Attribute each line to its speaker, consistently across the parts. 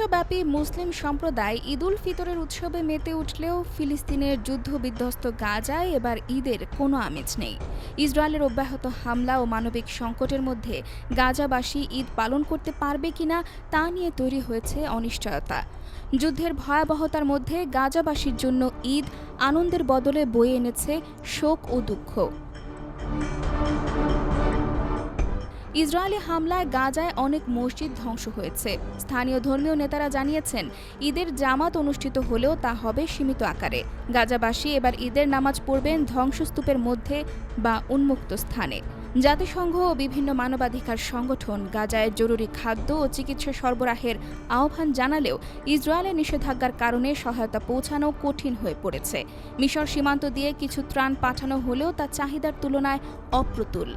Speaker 1: বিশ্বব্যাপী মুসলিম সম্প্রদায় ঈদুল ফিতরের উৎসবে মেতে উঠলেও ফিলিস্তিনের যুদ্ধবিধ্বস্ত গাজায় এবার ঈদের কোনো আমেজ নেই। ইসরায়েলের অব্যাহত হামলা ও মানবিক সংকটের মধ্যে গাজাবাসী ঈদ পালন করতে পারবে কিনা তা নিয়ে তৈরি হয়েছে অনিশ্চয়তা। যুদ্ধের ভয়াবহতার মধ্যে গাজাবাসীর জন্য ঈদ আনন্দের বদলে বয়ে এনেছে শোক ও দুঃখ। ইসরায়েলি হামলায় গাজায় অনেক মসজিদ ধ্বংস হয়েছে। স্থানীয় ধর্মীয় নেতারা জানিয়েছেন, ঈদের জামাত অনুষ্ঠিত হলেও তা হবে সীমিত আকারে। গাজাবাসী এবার ঈদের নামাজ পড়বেন ধ্বংসস্তূপের মধ্যে বা উন্মুক্ত স্থানে। জাতিসংঘ ও বিভিন্ন মানবাধিকার সংগঠন গাজায় জরুরি খাদ্য ও চিকিৎসা সরবরাহের আহ্বান জানালেও ইসরায়েলের নিষেধাজ্ঞার কারণে সহায়তা পৌঁছানো কঠিন হয়ে পড়েছে। মিশর সীমান্ত দিয়ে কিছু ত্রাণ পাঠানো হলেও তা চাহিদার তুলনায় অপ্রতুল।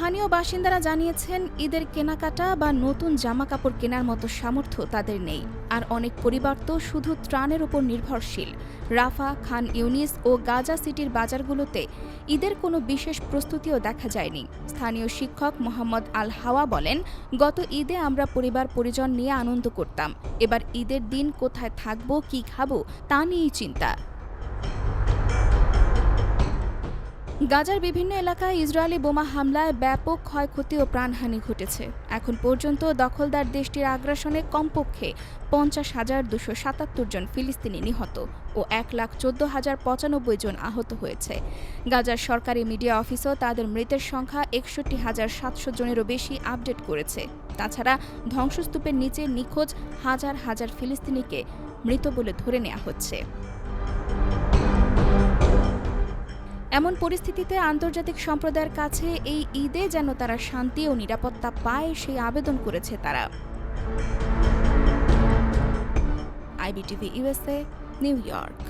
Speaker 1: স্থানীয় বাসিন্দারা জানিয়েছেন, ঈদের কেনাকাটা বা নতুন জামা কাপড় কেনার মতো সামর্থ্য তাদের নেই। আর অনেক পরিবার তো শুধু ত্রাণের উপর নির্ভরশীল। রাফা, খান ইউনিস ও গাজা সিটির বাজারগুলোতে ঈদের কোনো বিশেষ প্রস্তুতিও দেখা যায়নি। স্থানীয় শিক্ষক মোহাম্মদ আল হাওয়া বলেন, গত ঈদে আমরা পরিবার পরিজন নিয়ে আনন্দ করতাম। এবার ঈদের দিন কোথায় থাকব, কি খাব, তা নিয়েই চিন্তা। গাজার বিভিন্ন এলাকায় ইসরায়েলি বোমা হামলায় ব্যাপক ক্ষয়ক্ষতি ও প্রাণহানি ঘটেছে। এখন পর্যন্ত দখলদার দেশটির আগ্রাসনে কমপক্ষে পঞ্চাশ হাজার দুশো সাতাত্তর জন ফিলিস্তিনি নিহত ও এক লাখ চোদ্দ হাজার পঁচানব্বই জন আহত হয়েছে। গাজার সরকারি মিডিয়া অফিসও তাদের মৃতের সংখ্যা একষট্টি হাজার সাতশো জনেরও বেশি আপডেট করেছে। তাছাড়া ধ্বংসস্তূপের নিচে নিখোঁজ হাজার হাজার ফিলিস্তিনিকে মৃত বলে ধরে নেওয়া হচ্ছে। এমন পরিস্থিতিতে আন্তর্জাতিক সম্প্রদায়ের কাছে এই ঈদে যেন তারা শান্তি ও নিরাপত্তা পায় সেই আবেদন করেছে তারা। IBTV USA New York.